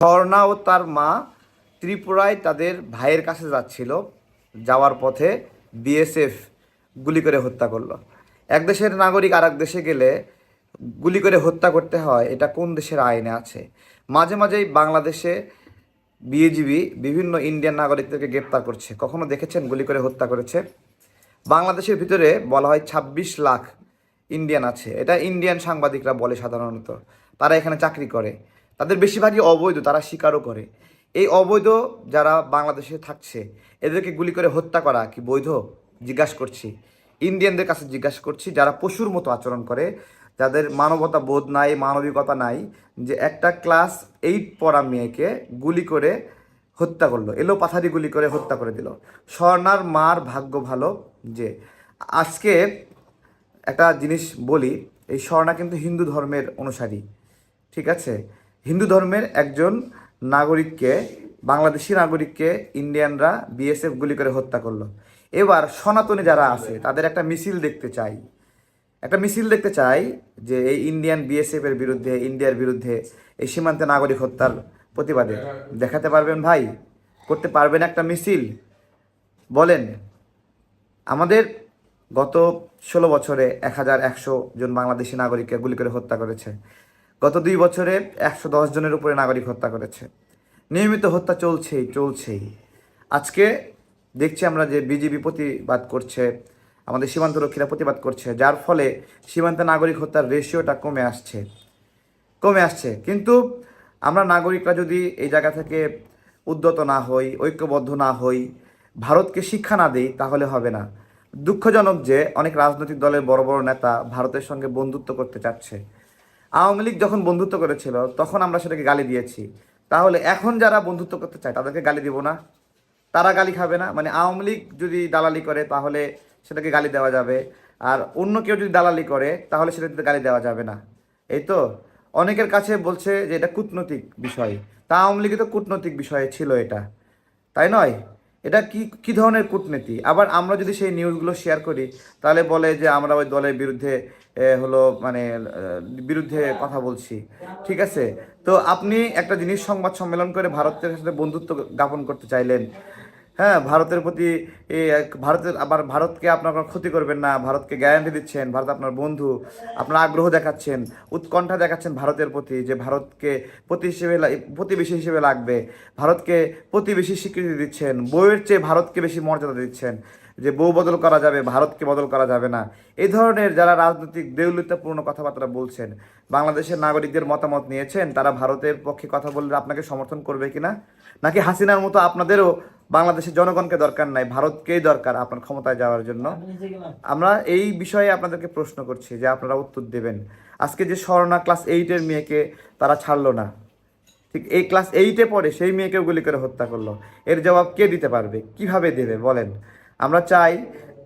স্বর্ণা ও তার মা ত্রিপুরায় তাদের ভাইয়ের কাছে যাচ্ছিল, যাওয়ার পথে বিএসএফ গুলি করে হত্যা করল। এক দেশের নাগরিক আর দেশে গেলে গুলি করে হত্যা করতে হয়, এটা কোন দেশের আইনে আছে? মাঝে মাঝেই বাংলাদেশে বিএজিবি বিভিন্ন ইন্ডিয়ান নাগরিকদেরকে গ্রেপ্তার করছে। কখনো দেখেছেন গুলি করে হত্যা করেছে? বাংলাদেশের ভিতরে বলা হয় ২৬ লাখ ইন্ডিয়ান আছে। এটা ইন্ডিয়ান সাংবাদিকরা বলে সাধারণত। তারা এখানে চাকরি করে। তাদের বেশিরভাগই অবৈধ, তারা স্বীকারও করে। এই অবৈধ যারা বাংলাদেশে থাকছে, এদেরকে গুলি করে হত্যা করা কি বৈধ? জিজ্ঞাসা করছি। ইন্ডিয়ানদের কাছে জিজ্ঞাসা করছি, যারা পশুর মতো আচরণ করে, যাদের মানবতা বোধ নাই, মানবিকতা নাই, যে একটা ক্লাস এইট পড়া মেয়েকে গুলি করে হত্যা করল, এলো পাথারি গুলি করে হত্যা করে দিল। স্বর্ণার মার ভাগ্য ভালো যে, আজকে একটা জিনিস বলি, এই স্বর্ণা কিন্তু হিন্দু ধর্মের অনুসারী, ঠিক আছে? হিন্দু ধর্মের একজন নাগরিককে, বাংলাদেশি নাগরিককে ইন্ডিয়ানরা বিএসএফ গুলি করে হত্যা করল। এবার সনাতনী যারা আছে, তাদের একটা মিছিল দেখতে চাই। একটা মিছিল দেখতে চাই যে এই ইন্ডিয়ান বিএসএফ এর বিরুদ্ধে, ইন্ডিয়ার বিরুদ্ধে এই সীমান্তে নাগরিক হত্যার প্রতিবাদে। দেখাতে পারবেন ভাই? করতে পারবেন একটা মিছিল? বলেন, আমাদের গত ষোলো বছরে এক হাজার একশো জন বাংলাদেশি নাগরিককে গুলি করে হত্যা করেছে। গত দুই বছরে একশো দশ জনের উপরে নাগরিক হত্যা করেছে। নিয়মিত হত্যা চলছেই চলছেই। আজকে দেখছি আমরা যে বিজেপি প্রতিবাদ করছে, আমাদের সীমান্তরক্ষীরা প্রতিবাদ করছে, যার ফলে সীমান্তে নাগরিক হত্যার রেশিওটা কমে আসছে কমে আসছে। কিন্তু আমরা নাগরিকরা যদি এই জায়গা থেকে উদ্যত না হই, ঐক্যবদ্ধ না হই, ভারতকে শিক্ষা না দিই, তাহলে হবে না। দুঃখজনক যে অনেক রাজনৈতিক দলের বড় বড় নেতা ভারতের সঙ্গে বন্ধুত্ব করতে চাচ্ছে। আওয়ামী লীগ যখন বন্ধুত্ব করেছিল, তখন আমরা সেটাকে গালি দিয়েছি। তাহলে এখন যারা বন্ধুত্ব করতে চায়, তাদেরকে গালি দিব না। তারা গালি খাবে না। মানে আওয়ামী লীগ যদি দালালি করে, তাহলে সেটাকে গালি দেওয়া যাবে। আর অন্য কেউ যদি দালালি করে, তাহলে সেটাতে গালি দেওয়া যাবে না। এই তো, অনেকের কাছে বলছে যে এটা কূটনৈতিক বিষয়। তা আওয়ামী লীগে তো কূটনৈতিক বিষয় ছিল এটা। তাই নয়? এটা কি কি ধরনের কূটনীতি আবার আমরা যদি সেই নিউজগুলো শেয়ার করি তাহলে বলে যে আমরা ওই দলের বিরুদ্ধে হলো মানে বিরুদ্ধে কথা বলছি ঠিক আছে তো আপনি একটা জিনিস সংবাদ সম্মেলন করে ভারতের সাথে বন্ধুত্ব জ্ঞাপন করতে চাইলেন হ্যাঁ ভারতের প্রতি ভারতের, আবার ভারতকে আপনার কোনো ক্ষতি করবেন না, ভারতকে গ্যারান্টি দিচ্ছেন, ভারত আপনার বন্ধু, আপনার আগ্রহ দেখাচ্ছেন, উৎকণ্ঠা দেখাচ্ছেন ভারতের প্রতি যে ভারতকে প্রতি হিসেবে প্রতিবেশী হিসেবে লাগবে, ভারতকে প্রতিবেশী স্বীকৃতি দিচ্ছেন বউয়ের চেয়ে ভারতকে বেশি মর্যাদা দিচ্ছেন, যে বউ বদল করা যাবে, ভারতকে বদল করা যাবে না। এই ধরনের যারা রাজনৈতিক দেউলিতাপূর্ণ কথাবার্তা বলছেন, বাংলাদেশের নাগরিকদের মতামত নিয়েছেন, তারা ভারতের পক্ষে কথা বললে আপনাকে সমর্থন করবে কিনা? নাকি হাসিনার মতো আপনাদেরও বাংলাদেশের জনগণকে দরকার নাই ভারতকেই দরকার আপনার ক্ষমতায় যাওয়ার জন্য। আমরা এই বিষয়ে আপনাদেরকে প্রশ্ন করছি যে আপনারা উত্তর দেবেন। আজকে যে স্বর্ণা ক্লাস এইটের মেয়েকে তারা ছাড়লো না ঠিক এই ক্লাস এইটে পড়ে সেই মেয়েকেও গুলি করে হত্যা করল। এর জবাব কে দিতে পারবে? কীভাবে দেবে? বলেন। আমরা চাই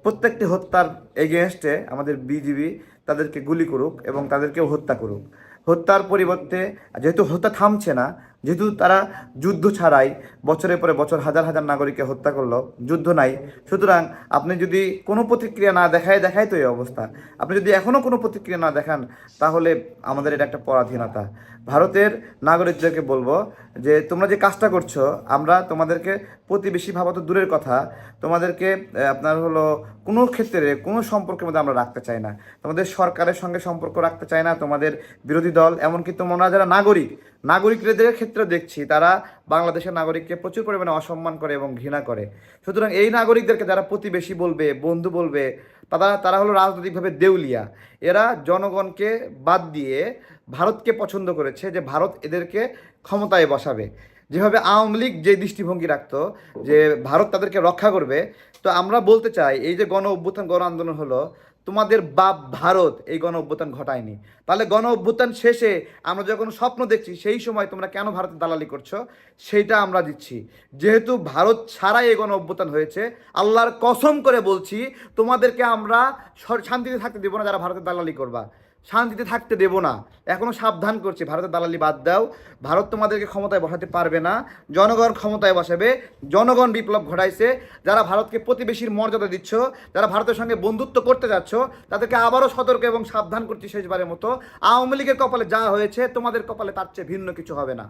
প্রত্যেকটি হত্যার এগেনস্টে আমাদের বিজিবি তাদেরকে গুলি করুক এবং তাদেরকেও হত্যা করুক। হত্যার পরিবর্তে যেহেতু হত্যা থামছে না যেহেতু তারা যুদ্ধ ছাড়াই বছরের পরে বছর হাজার হাজার নাগরিককে হত্যা করল, যুদ্ধ নাই। সুতরাং আপনি যদি কোনো প্রতিক্রিয়া না দেখায় দেখায় তো এই অবস্থা। আপনি যদি এখনও কোনো প্রতিক্রিয়া না দেখান, তাহলে আমাদের এটা একটা পরাধীনতা। ভারতের নাগরিকদেরকে বলব যে, তোমরা যে কাজটা করছ, আমরা তোমাদেরকে প্রতিবেশী ভাবা তো দূরের কথা। তোমাদেরকে আপনার হলো কোনো ক্ষেত্রে, কোনো সম্পর্কের মধ্যে আমরা রাখতে চাই না। তোমাদের সরকারের সঙ্গে সম্পর্ক রাখতে চাই না, তোমাদের বিরোধী দল, এমনকি তোমরা যারা নাগরিক নাগরিকদের ক্ষেত্রে দেখছি তারা বাংলাদেশের নাগরিককে প্রচুর পরিমাণে অসম্মান করে এবং ঘৃণা করে। সুতরাং এই নাগরিকদেরকে যারা প্রতিবেশী বলবে, বন্ধু বলবে, তারা তারা হলো রাজনৈতিকভাবে দেউলিয়া। এরা জনগণকে বাদ দিয়ে ভারতকে পছন্দ করেছে যে ভারত এদেরকে ক্ষমতায় বসাবে। যেভাবে আওয়ামী লীগ যে দৃষ্টিভঙ্গি রাখতো যে ভারত তাদেরকে রক্ষা করবে, তো আমরা বলতে চাই, এই যে গণ অভ্যুত্থান, গণ আন্দোলন হলো তোমাদের বাপ ভারত, এই গণ অভ্যুত্থান ঘটায়নি। তাহলে গণ অভ্যুত্থান শেষে আমরা যখন স্বপ্ন দেখছি, সেই সময় তোমরা কেন ভারতে দালালি করছ? সেইটা আমরা দিচ্ছি। যেহেতু ভারত ছাড়াই এই গণ অভ্যুত্থান হয়েছে, আল্লাহর কসম করে বলছি, তোমাদেরকে আমরা শান্তিতে থাকতে দেবো না যারা ভারতের দালালি করবা। শান্তিতে থাকতে দেব না। এখনও সাবধান করছে। ভারতের দালালি বাদ দাও। ভারত তোমাদেরকে ক্ষমতায় বসাতে পারবে না। জনগণ ক্ষমতায় বসাবে। জনগণ বিপ্লব ঘটাইছে। যারা ভারতকে প্রতিবেশীর মর্যাদা দিচ্ছ, যারা ভারতের সঙ্গে বন্ধুত্ব করতে যাচ্ছ, তাদেরকে আবারও সতর্ক এবং সাবধান করছি শেষবারের মতো। আওয়ামী লীগের কপালে যা হয়েছে, তোমাদের কপালে তার চেয়ে ভিন্ন কিছু হবে না।